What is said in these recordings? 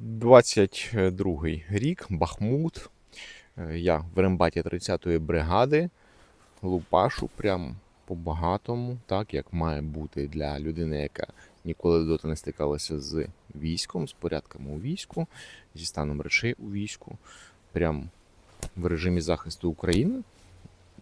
22 рік, Бахмут. Е, Я в рембаті 30-ї бригади. Лупашу прям по-багатому, так як має бути для людини, яка ніколи доти не стикалася з військом, з порядками у війську, зі станом речей у війську. Прям в режимі захисту України.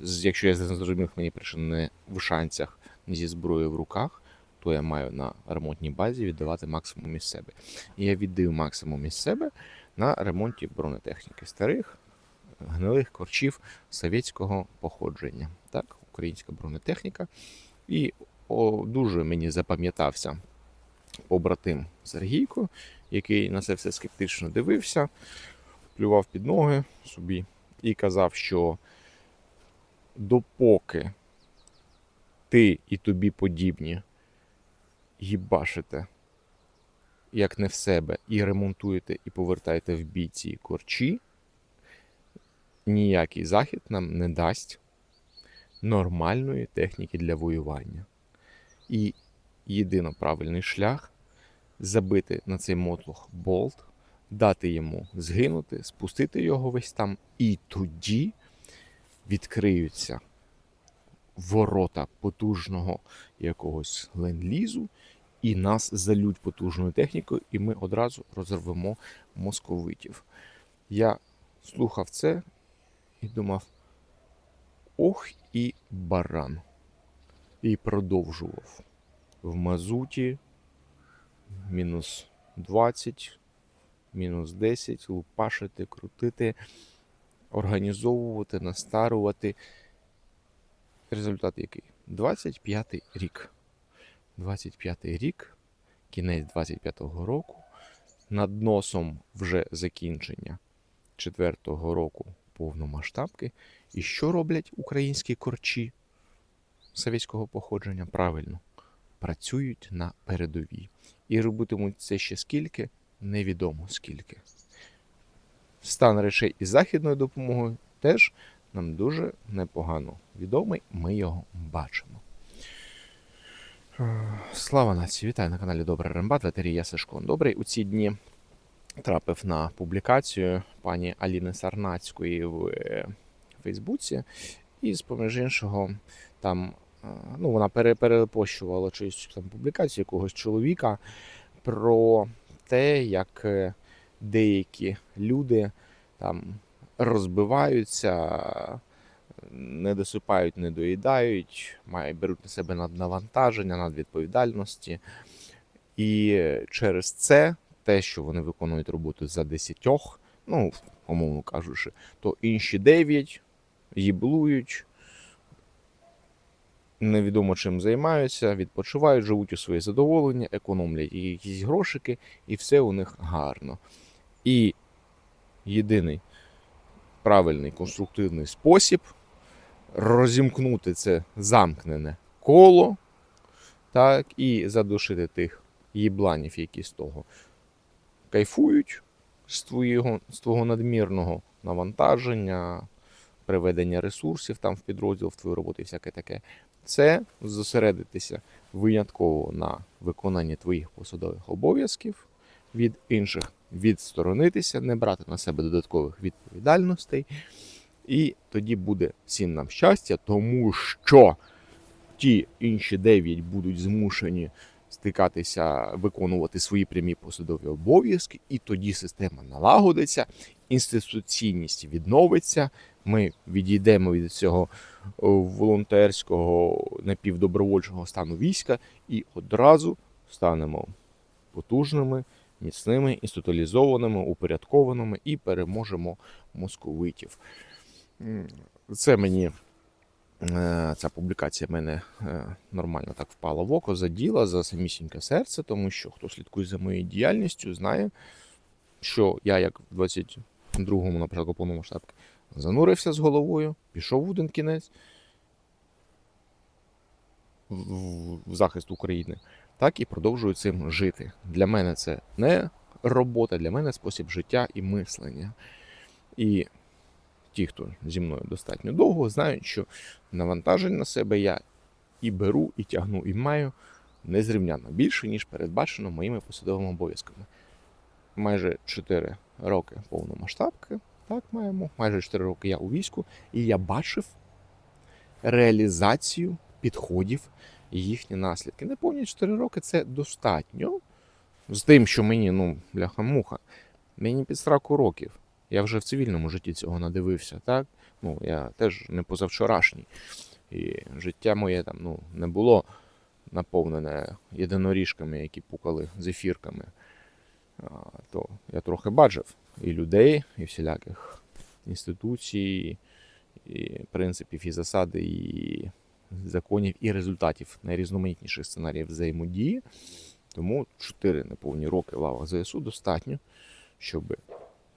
Якщо я зрозумів, мені прийшли не в шанцях, не зі зброєю в руках, то я маю на ремонтній базі віддавати максимум із себе. І я віддаю максимум із себе на ремонті бронетехніки старих, гнилих корчів совєтського походження. Так, українська бронетехніка. І о, дуже мені запам'ятався побратим Сергійко, який на це все скептично дивився, плював під ноги собі і казав, що допоки ти і тобі подібні їбашите як не в себе, і ремонтуєте, і повертаєте в бій ці корчі, ніякий захід нам не дасть нормальної техніки для воювання. І єдино правильний шлях забити на цей мотлох болт, дати йому згинути, спустити його весь там, і тоді відкриються ворота потужного якогось ленд-лізу, і нас залють потужною технікою, і ми одразу розірвемо московитів. Я слухав це і думав: ох і баран. І продовжував. В мазуті мінус 20, мінус 10, лупашити, крутити, організовувати, настарувати. Результат який? 25 рік. 25 рік, кінець 25-го року, над носом вже закінчення 4-го року повномасштабки. І що роблять українські корчі совєтського походження? Правильно, працюють на передовій. І робитимуть це ще скільки, невідомо скільки. Стан речей із західною допомогою теж нам дуже непогано відомий, ми його бачимо. Е, Слава нації! Вітаю на каналі Добрий Рембат, Ватерія Сашко. Добрий у ці дні трапив на публікацію пані Аліни Сарнацької в е, Фейсбуці, і з поміж іншого, там е, ну, вона пере- перепощувала чиюсь там публікацію якогось чоловіка про те, як деякі люди там розбиваються, не досипають, не доїдають, мають беруть на себе наднавантаження, надвідповідальності. І через це те, що вони виконують роботу за десятьох, ну, умовно кажучи, то інші дев'ять їблують, невідомо чим займаються, відпочивають, живуть у своє задоволення, економлять якісь грошики, і все у них гарно. І єдиний правильний конструктивний спосіб розімкнути це замкнене коло, так, і задушити тих їбланів, які з того кайфують з твого, з твого надмірного навантаження, приведення ресурсів там в підрозділ, в твою роботу і всяке таке. Це зосередитися винятково на виконанні твоїх посадових обов'язків від інших, відсторонитися, не брати на себе додаткових відповідальностей. І тоді буде всім нам щастя, тому що ті інші дев'ять будуть змушені стикатися, виконувати свої прямі посадові обов'язки, і тоді система налагодиться, інституційність відновиться. Ми відійдемо від цього волонтерського напівдобровольчого стану війська і одразу станемо потужними, міцними, інституалізованими, упорядкованими і переможемо московитів. Це мені е, ця публікація мене е, нормально так впала в око, заділа за самісіньке серце, тому що хто слідкує за моєю діяльністю, знає, що я, як в 22-му, на початку повномасштабки, занурився з головою, пішов в один кінець в захист України, так і продовжую цим жити. Для мене це не робота, для мене спосіб життя і мислення. І ті, хто зі мною достатньо довго, знають, що навантажень на себе я і беру, і тягну, і маю незрівняно більше, ніж передбачено моїми посадовими обов'язками. майже 4 роки повномасштабки. Так, маємо. Майже 4 роки я у війську, і я бачив реалізацію підходів і їхні наслідки. Неповні 4 роки це достатньо. З тим, що мені, ну, бляха-муха, мені під страку років. Я вже в цивільному житті цього надивився, так? Ну, я теж не позавчорашній. І життя моє там ну, не було наповнене єдиноріжками, які пукали зефірками. А, то я трохи бачив і людей, і всіляких інституцій, і принципів, і засади, і законів, і результатів найрізноманітніших сценаріїв взаємодії. Тому 4 неповні роки в лавах ЗСУ достатньо, щоб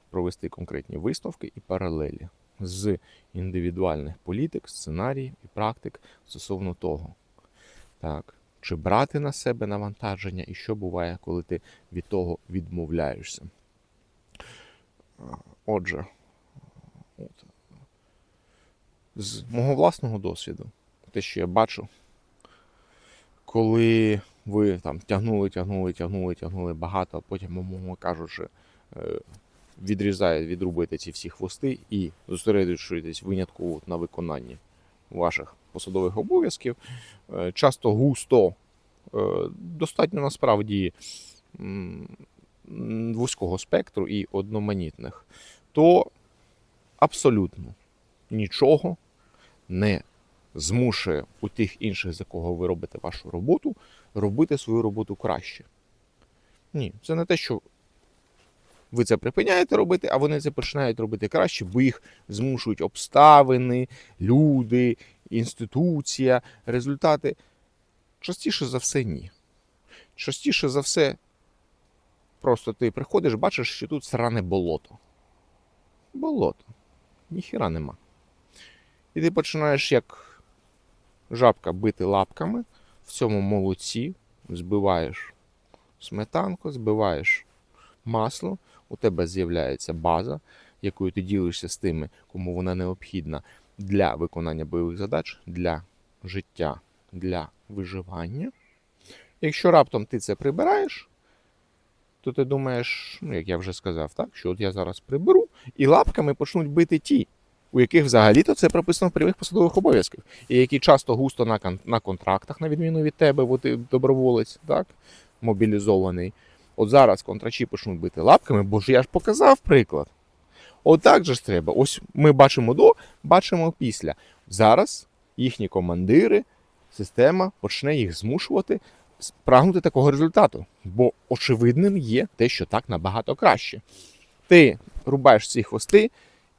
провести конкретні висновки і паралелі з індивідуальних політик, сценаріїв і практик стосовно того, так, чи брати на себе навантаження, і що буває, коли ти від того відмовляєшся. Отже, от, з мого власного досвіду, те, що я бачу, коли ви там тягнули, тягнули, тягнули, тягнули багато, а потім, умовно кажучи, е, відрізає, відрубуєте ці всі хвости і зосереджуєтесь винятково на виконанні ваших посадових обов'язків. Е, Часто густо, е, достатньо насправді вузького спектру і одноманітних, то абсолютно нічого не змушує у тих інших, за кого ви робите вашу роботу, робити свою роботу краще. Ні, це не те, що ви це припиняєте робити, а вони це починають робити краще, бо їх змушують обставини, люди, інституція, результати. Частіше за все, ні. Частіше за все, просто ти приходиш, бачиш, що тут сране болото. Болото. Ніхіра нема. І ти починаєш як жабка бити лапками. В цьому молоці, збиваєш сметанку, збиваєш масло, у тебе з'являється база, якою ти ділишся з тими, кому вона необхідна для виконання бойових задач, для життя, для виживання. Якщо раптом ти це прибираєш, то ти думаєш, ну як я вже сказав, так, що от я зараз приберу, і лапками почнуть бити ті, у яких взагалі-то це прописано в прямих посадових обов'язках, і які часто густо на, на контрактах, на відміну від тебе, бо ти доброволець, так, мобілізований. От зараз контрачі почнуть бити лапками, бо ж я ж показав приклад. Отак же ж треба. Ось ми бачимо до, бачимо після. Зараз їхні командири, система почне їх змушувати прагнути такого результату. Бо очевидним є те, що так набагато краще. Ти рубаєш ці хвости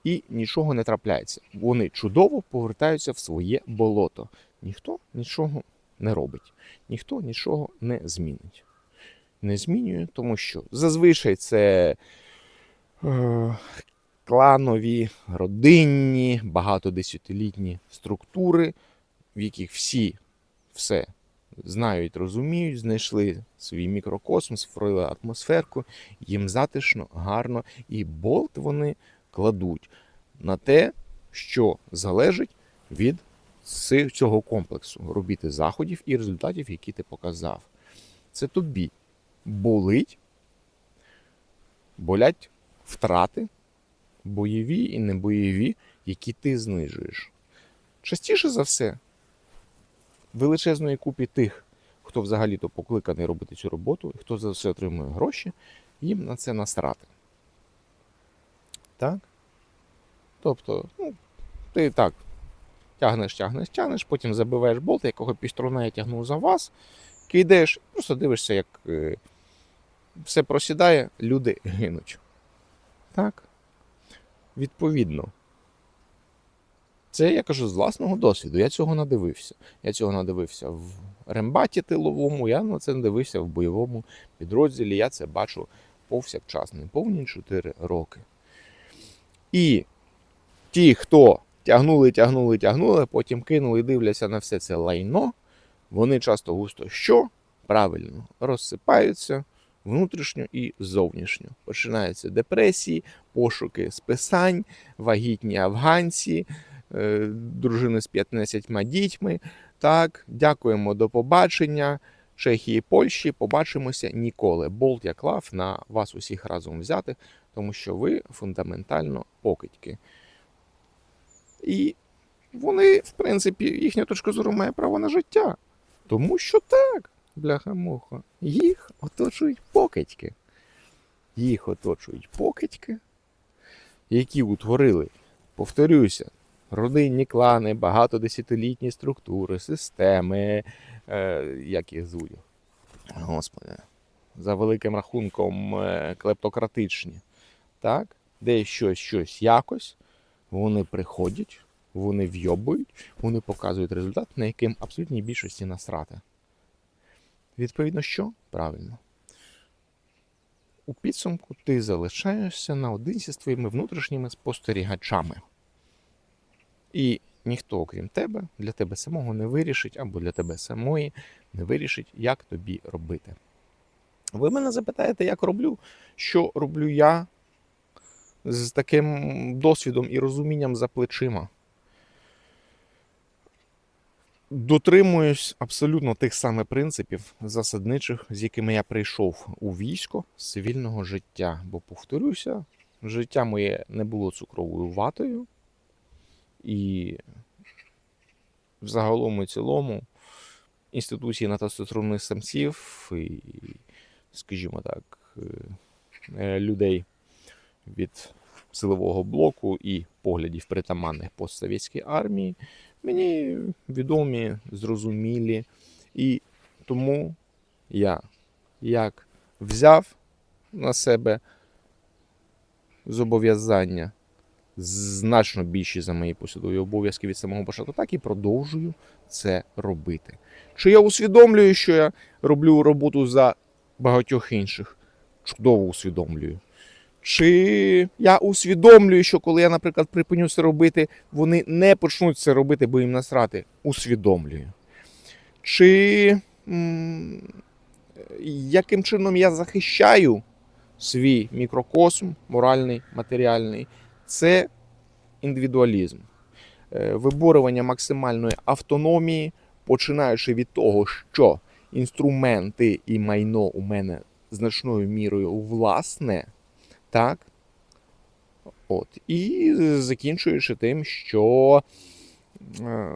і нічого не трапляється. Вони чудово повертаються в своє болото. Ніхто нічого не робить, ніхто нічого не змінить. Не змінює, тому що зазвичай це е, кланові, родинні, багатодесятилітні структури, в яких всі все знають, розуміють, знайшли свій мікрокосм, створили атмосферку, їм затишно, гарно, і болт вони кладуть на те, що залежить від цього комплексу робіти заходів і результатів, які ти показав. Це тобі болить, болять втрати, бойові і небойові, які ти знижуєш. Частіше за все, величезної купі тих, хто взагалі-то покликаний робити цю роботу, і хто за це отримує гроші, їм на це насрати. Так? Тобто, ну, ти так тягнеш, тягнеш, тягнеш, потім забиваєш болт, якого піструна я тягнув за вас, кидаєш, просто дивишся, як е, все просідає, люди гинуть. Так? Відповідно. Це я кажу з власного досвіду. Я цього надивився. Я цього надивився в рембаті тиловому, я на це надивився в бойовому підрозділі. Я це бачу повсякчас, не повні 4 роки. І ті, хто тягнули, тягнули, тягнули, потім кинули дивляться на все це лайно, вони часто густо що? Правильно, розсипаються внутрішньо і зовнішньо. Починаються депресії, пошуки списань, вагітні афганці, е, дружини з 15 дітьми. Так, дякуємо, до побачення. Чехії, Польщі. Побачимося ніколи. Болт я клав на вас усіх разом взяти, тому що ви фундаментально покидьки. І вони, в принципі, їхня точка зору має право на життя. Тому що так, бляха-муха, їх оточують покидьки. Їх оточують покидьки, які утворили, повторюся, родинні клани, багатодесятилітні структури, системи, як їх звуть. Господи, за великим рахунком е, клептократичні. Так? Де щось, щось якось, вони приходять, вони вйобують, вони показують результат, на яким абсолютній більшості насрати. Відповідно, що? Правильно. У підсумку ти залишаєшся наодинці з твоїми внутрішніми спостерігачами. І ніхто, окрім тебе, для тебе самого не вирішить, або для тебе самої не вирішить, як тобі робити. Ви мене запитаєте, як роблю, що роблю я з таким досвідом і розумінням за плечима. Дотримуюсь абсолютно тих самих принципів засадничих, з якими я прийшов у військо з цивільного життя. Бо, повторюся, життя моє не було цукровою ватою, і взагалом і цілому інституції на тестостеронних самців і, скажімо так, е, людей від силового блоку і поглядів притаманних постсовєтській армії мені відомі, зрозумілі. І тому я як взяв на себе зобов'язання значно більші за мої посадові обов'язки від самого початку, так і продовжую це робити. Чи я усвідомлюю, що я роблю роботу за багатьох інших? Чудово усвідомлюю. Чи я усвідомлюю, що коли я, наприклад, припиню це робити, вони не почнуть це робити, бо їм насрати? Усвідомлюю. Чи яким чином я захищаю свій мікрокосм, моральний, матеріальний? Це індивідуалізм, Е, виборювання максимальної автономії, починаючи від того, що інструменти і майно у мене значною мірою власне. Так. От. І закінчуючи тим, що е,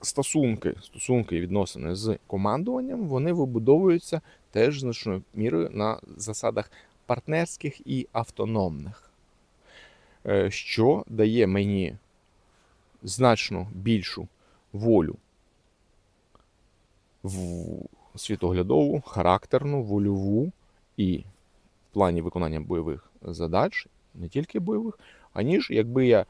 стосунки, стосунки і відносини з командуванням, вони вибудовуються теж значною мірою на засадах партнерських і автономних, що дає мені значно більшу волю в світоглядову, характерну, вольову і в плані виконання бойових задач, не тільки бойових, аніж якби я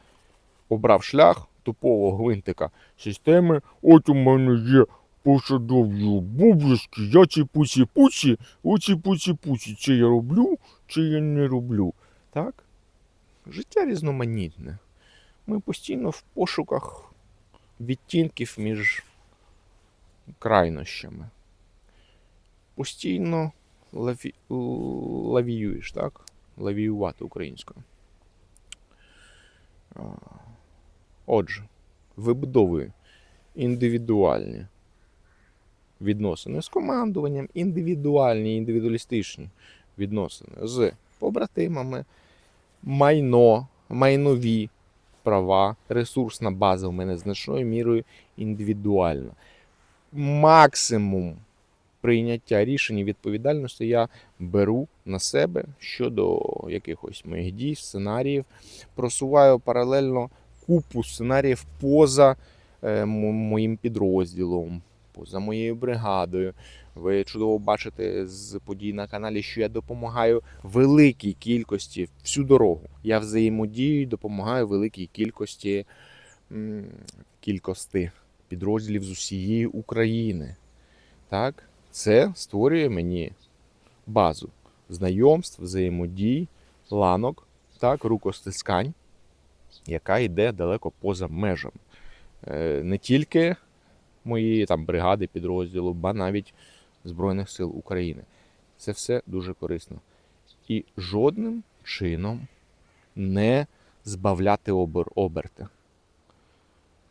обрав шлях тупого гвинтика системи, от у мене є посадові обов'язки, я ці пуці-пуці, оці пуці-пуці, це я роблю, чи я не роблю. Так? Життя різноманітне. Ми постійно в пошуках відтінків між крайнощами. Постійно лаві... лавіюєш, так? Лавіювати українською. Отже, вибудовую індивідуальні відносини з командуванням, індивідуальні, індивідуалістичні відносини з побратимами, майно, майнові права, ресурсна база у мене значною мірою індивідуальна. Максимум прийняття рішень і відповідальності я беру на себе щодо якихось моїх дій, сценаріїв. Просуваю паралельно купу сценаріїв поза е, моїм підрозділом, поза моєю бригадою. Ви чудово бачите з подій на каналі, що я допомагаю великій кількості всю дорогу. Я взаємодію, і допомагаю великій кількості кількості підрозділів з усієї України. Так? Це створює мені базу знайомств, взаємодій, ланок, так, рукостискань, яка йде далеко поза межами. Е, Не тільки моєї там бригади, підрозділу, ба навіть Збройних сил України. Це все дуже корисно. І жодним чином не збавляти обер, оберти.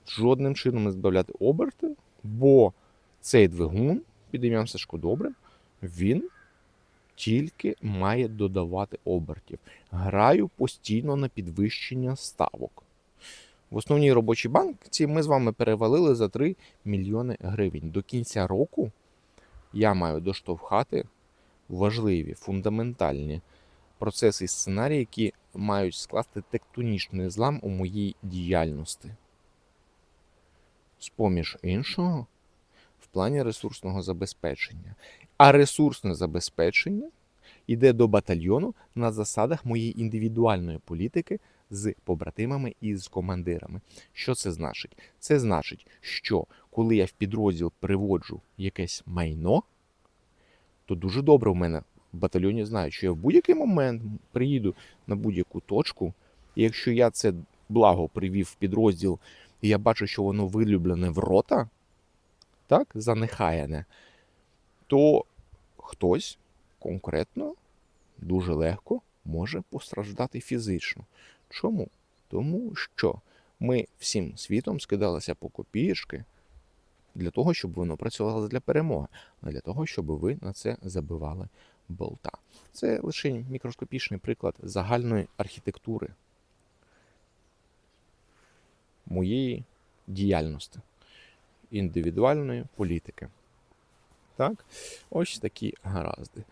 Жодним чином не збавляти оберти, бо цей двигун, під ім'ям Сашко Добрим, він тільки має додавати обертів. Граю постійно на підвищення ставок. В основній робочій банкці ми з вами перевалили за 3 мільйони гривень. До кінця року я маю доштовхати важливі, фундаментальні процеси і сценарії, які мають скласти тектонічний злам у моїй діяльності. З-поміж іншого, в плані ресурсного забезпечення. А ресурсне забезпечення йде до батальйону на засадах моєї індивідуальної політики з побратимами і з командирами. Що це значить? Це значить, що коли я в підрозділ приводжу якесь майно, то дуже добре в мене в батальйоні знають, що я в будь-який момент приїду на будь-яку точку, і якщо я це благо привів в підрозділ, і я бачу, що воно вилюблене в рота, так, занехаяне, то хтось конкретно дуже легко може постраждати фізично. Чому? Тому що ми всім світом скидалися по копієчки для того, щоб воно працювало для перемоги, а для того, щоб ви на це забивали болта. Це лише мікроскопічний приклад загальної архітектури моєї діяльності, індивідуальної політики. Так? Ось такі гаразди.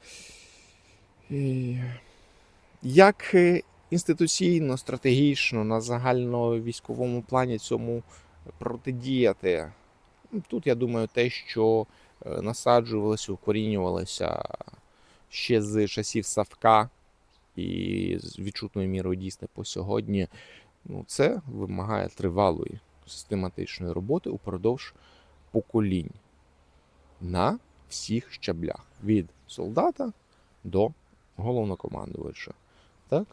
І Як е, інституційно, стратегічно, на загальновійськовому плані цьому протидіяти? Ну, Тут, я думаю, те, що е, насаджувалося, укорінювалося ще з часів Савка і з відчутною мірою дійсне по сьогодні, ну, це вимагає тривалої систематичної роботи упродовж поколінь на всіх щаблях від солдата до головнокомандувача. Так?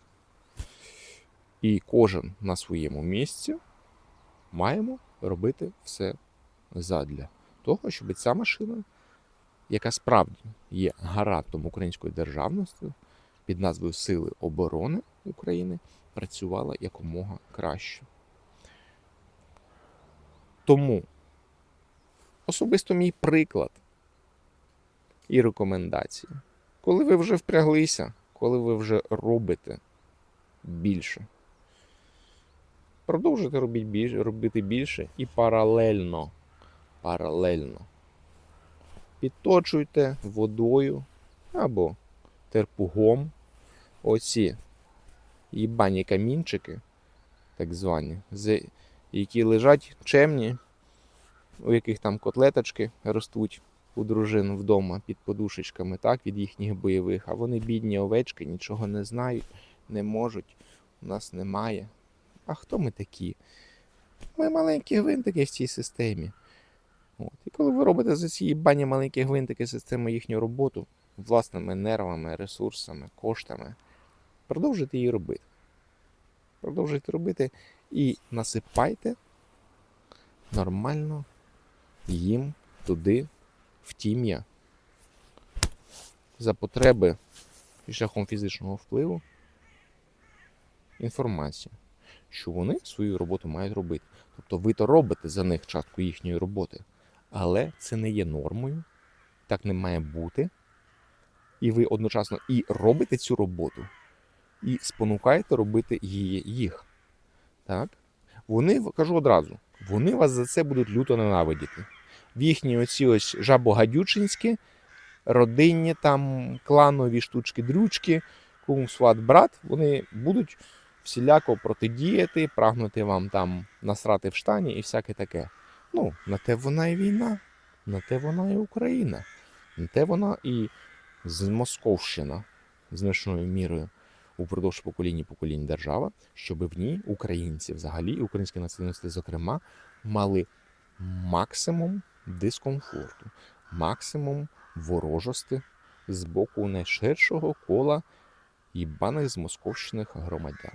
І кожен на своєму місці маємо робити все задля того, щоб ця машина, яка справді є гарантом української державності під назвою Сили оборони України, працювала якомога краще. Тому особисто мій приклад і рекомендації. Коли ви вже впряглися, коли ви вже робите більше, продовжуйте робити більше, робити більше і паралельно, паралельно підточуйте водою або терпугом оці їбані камінчики, так звані, які лежать чемні, у яких там котлеточки ростуть у дружин вдома під подушечками, так, від їхніх бойових, а вони бідні овечки, нічого не знають, не можуть, у нас немає. А хто ми такі? Ми маленькі гвинтики в цій системі. От. І коли ви робите за ці бані маленькі гвинтики системи їхню роботу власними нервами, ресурсами, коштами, продовжуйте її робити. Продовжуйте робити і насипайте нормально їм туди в тім'я за потреби і шляхом фізичного впливу інформацію, що вони свою роботу мають робити. Тобто ви то робите за них частку їхньої роботи, але це не є нормою, так не має бути. І ви одночасно і робите цю роботу, і спонукаєте робити її їх. Так? Вони, кажу одразу, вони вас за це будуть люто ненавидіти. В їхні оці ось жабогадючинські, родинні там кланові штучки-дрючки, кум, сват, брат, вони будуть всіляко протидіяти, прагнути вам там насрати в штані і всяке таке. Ну, на те вона і війна, на те вона і Україна, на те вона і Московщина значною мірою упродовж поколінь і поколінь держава, щоб в ній українці взагалі і українські націоналісти, зокрема, мали максимум дискомфорту, максимум ворожості з боку найширшого кола їбаних з московщиних громадян.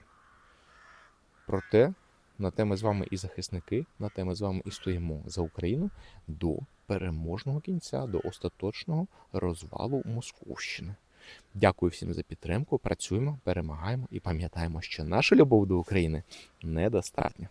Проте на те ми з вами і захисники, на те ми з вами і стоїмо за Україну до переможного кінця, до остаточного розвалу Московщини. Дякую всім за підтримку. Працюємо, перемагаємо і пам'ятаємо, що наша любов до України недостатня.